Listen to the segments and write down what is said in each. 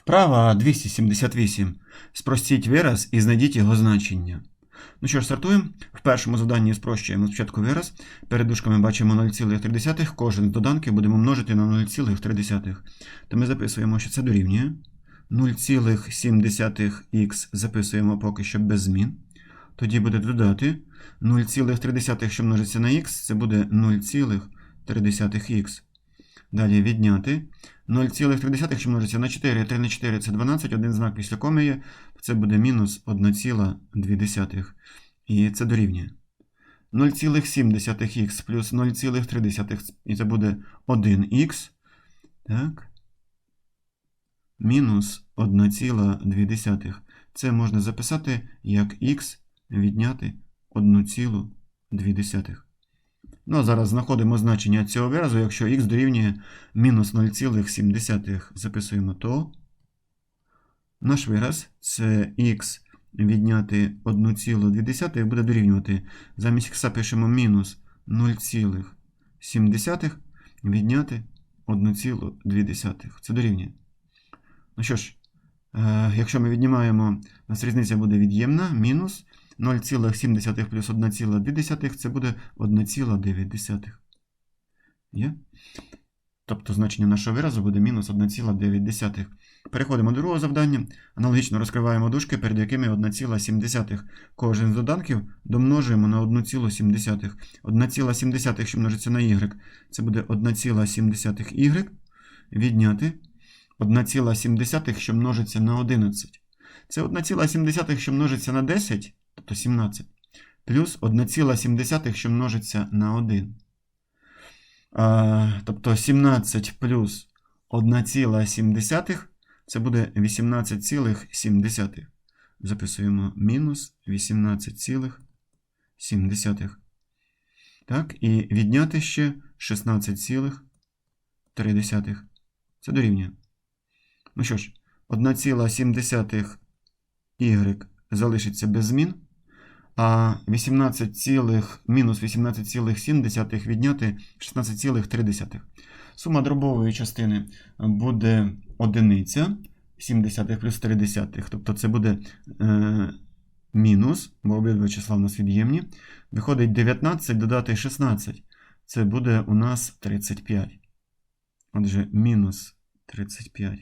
Вправа 278. Спростіть вираз і знайдіть його значення. Ну що ж, стартуємо. В першому завданні спрощуємо спочатку вираз. Перед дужками бачимо 0,3. Кожен з доданків будемо множити на 0,3. То ми записуємо, що це дорівнює. 0,7х записуємо поки що без змін. Тоді буде додати 0,3, що множиться на х, це буде 0,3х. Далі відняти 0,3, що множиться на 4, 3 на 4 це 12, один знак після коми є, це буде мінус 1,2. І це дорівнює. 0,7х плюс 0,3, і це буде 1х. Так. Мінус 1,2. Це можна записати як х відняти 1,2. Ну, зараз знаходимо значення цього виразу, якщо х дорівнює мінус 0,7. Записуємо то. Наш вираз це х відняти 1,2 буде дорівнювати. Замість х пишемо мінус 0,7 відняти 1,2. Це дорівнює. Ну що ж, е, якщо ми віднімаємо, у нас різниця буде від'ємна, мінус 0,7 плюс 1,2 це буде 1,9. Є? Тобто значення нашого виразу буде мінус 1,9. Переходимо до другого завдання. Аналогічно розкриваємо дужки, перед якими 1,7. Кожен з доданків домножуємо на 1,7. 1,7, що множиться на y, це буде 1,7y відняти 1,7, що множиться на 11. Це 1,7, що множиться на 10, тобто 17, плюс 1,7, що множиться на 1. А, тобто 17 плюс 1,7 це буде 18,7. Записуємо мінус 18,7. Так, і відняти ще 16,3. Це дорівнює. Ну що ж, 1,7 y залишиться без змін, а 18, мінус 18,7 відняти 16,3. Сума дробової частини буде одиниця 7 плюс 3 десятих. Тобто це буде е, мінус, бо обидва числа у нас від'ємні. Виходить 19 додати 16. Це буде у нас 35. Отже, мінус 35.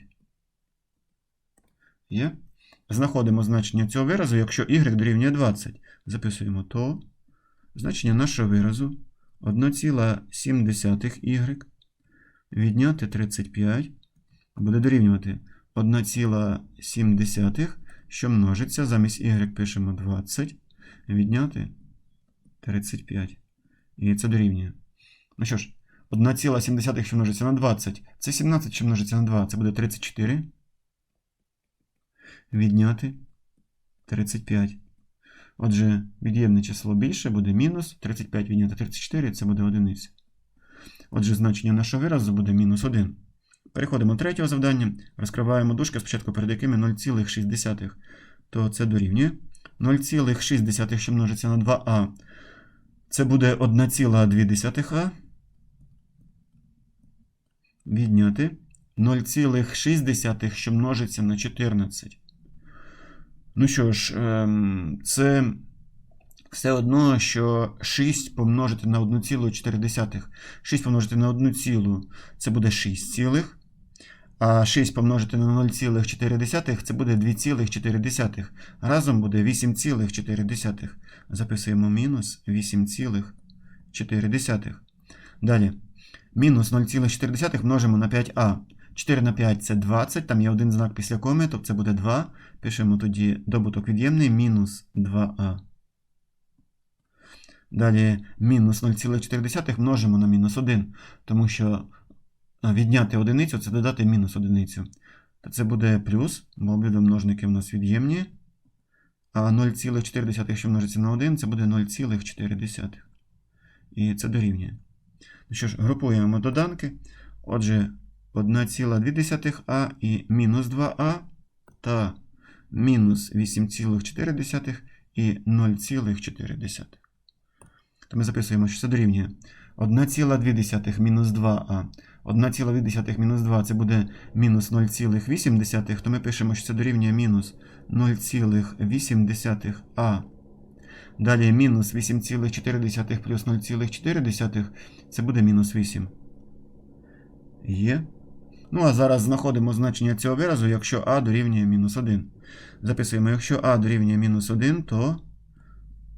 Є? Знаходимо значення цього виразу, якщо y дорівнює 20. Записуємо то. Значення нашого виразу 1,7y відняти 35 буде дорівнювати 1,7, що множиться. Замість y пишемо 20, відняти 35. І це дорівнює. Ну що ж, 1,7, що множиться на 20, це 17, що множиться на 2, це буде 34 відняти 35. Отже, від'ємне число більше буде мінус 35 відняти 34, це буде одиниця. Отже, значення нашого виразу буде мінус 1. Переходимо до третього завдання. Розкриваємо дужки, спочатку перед якими 0,6. То це дорівнює. 0,6, що множиться на 2а. Це буде 1,2а. Відняти 0,6, що множиться на 14. Ну що ж, ем, це все одно, що 6 помножити на 1,4. 6 помножити на 1 цілу це буде 6 цілих. А 6 помножити на 0,4 це буде 2,4. Разом буде 8,4. Записуємо мінус 8,4. Далі. Мінус 0,4 множимо на 5а. 4 на 5 це 20, там є один знак після коми, тобто це буде 2. Пишемо тоді добуток від'ємний мінус 2а. Далі мінус 0,4 множимо на мінус 1, тому що відняти одиницю це додати мінус одиницю. То це буде плюс, бо обидва множники в нас від'ємні. А 0,4, що множиться на 1, це буде 0,4. І це дорівнює. Ну що ж, групуємо доданки. Отже, 1,2а і мінус 2а та мінус 8,4 і 0,4. То ми записуємо, що це дорівнює 1,2 мінус 2а. 1,8 мінус 2 це буде мінус 0,8, то ми пишемо, що це дорівнює мінус 0,8а. Далі мінус 8,4 плюс 0,4 це буде мінус 8. Є. Ну, а зараз знаходимо значення цього виразу, якщо а дорівнює мінус 1. Записуємо, якщо а дорівнює мінус 1, то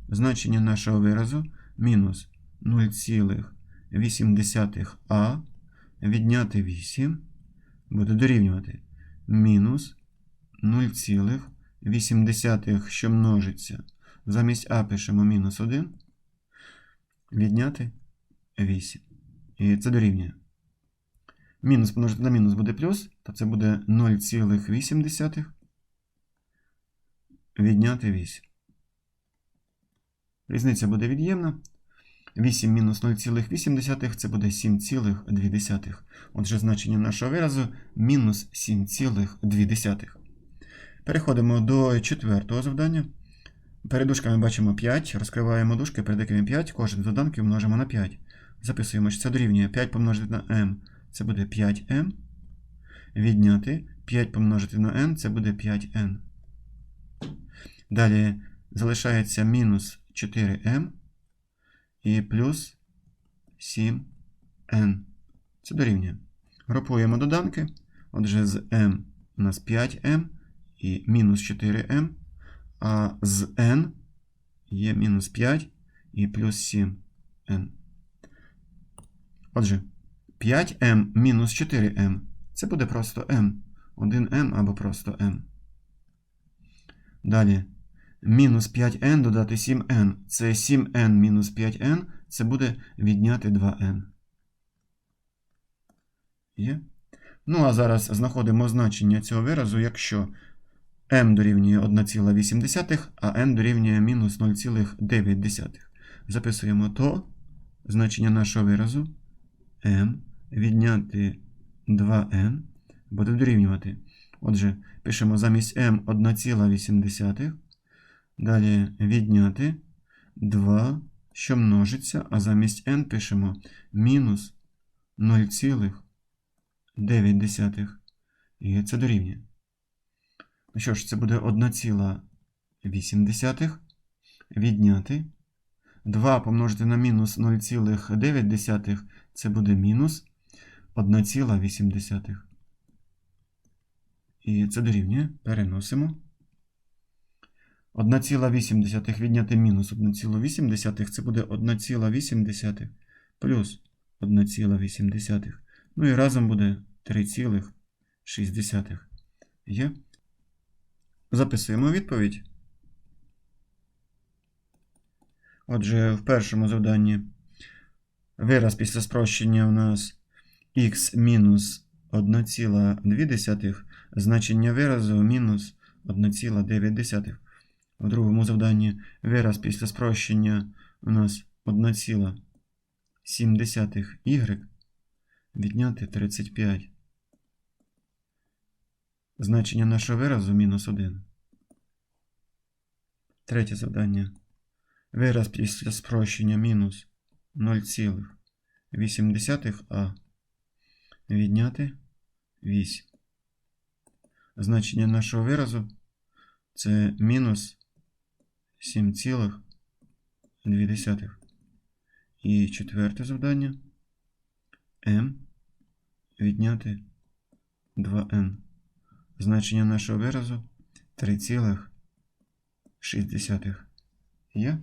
значення нашого виразу мінус 0,8а відняти 8 буде дорівнювати мінус 0,8, що множиться. Замість а пишемо мінус 1, відняти 8. І це дорівнює. Мінус помножити на мінус буде плюс, то це буде 0,8 відняти 8. Різниця буде від'ємна. 8 мінус 0,8 це буде 7,2. Отже, значення нашого виразу мінус 7,2. Переходимо до четвертого завдання. Перед дужками бачимо 5, розкриваємо дужки, перед якими 5, кожен з доданків множимо на 5. Записуємо, що це дорівнює 5 помножити на m, це буде 5m. Відняти 5 помножити на n, це буде 5n. Далі залишається мінус 4m і плюс 7n. Це дорівнює. Групуємо доданки. Отже, з m у нас 5m і мінус 4m, а з n є мінус 5 і плюс 7n. Отже, 5m мінус 4m це буде просто m. 1m або просто m. Далі. Мінус 5n додати 7n. Це 7n мінус 5n. Це буде відняти 2n. Є? Ну, а зараз знаходимо значення цього виразу, якщо m дорівнює 1,8, а n дорівнює мінус 0,9. Записуємо то значення нашого виразу m відняти 2n буде дорівнювати. Отже, пишемо замість m 1,8. Далі відняти 2, що множиться, а замість n пишемо мінус 0,9. І це дорівнює. Ну що ж, це буде 1,8 відняти. 2 помножити на мінус 0,9, це буде мінус 1,8. І це дорівнює. Переносимо. 1,8 відняти мінус 1,8 це буде 1,8 плюс 1,8. Ну і разом буде 3,6. Є. Записуємо відповідь. Отже, в першому завданні вираз після спрощення у нас х мінус 1,2, значення виразу мінус 1,9. У другому завданні вираз після спрощення у нас 1,7 y відняти 35. Значення нашого виразу мінус 1. Третє завдання. Вираз після спрощення мінус 0,8а відняти 8. Значення нашого виразу це мінус 7,2. І четверте завдання m відняти 2n. Значення нашого виразу 3,6. Є?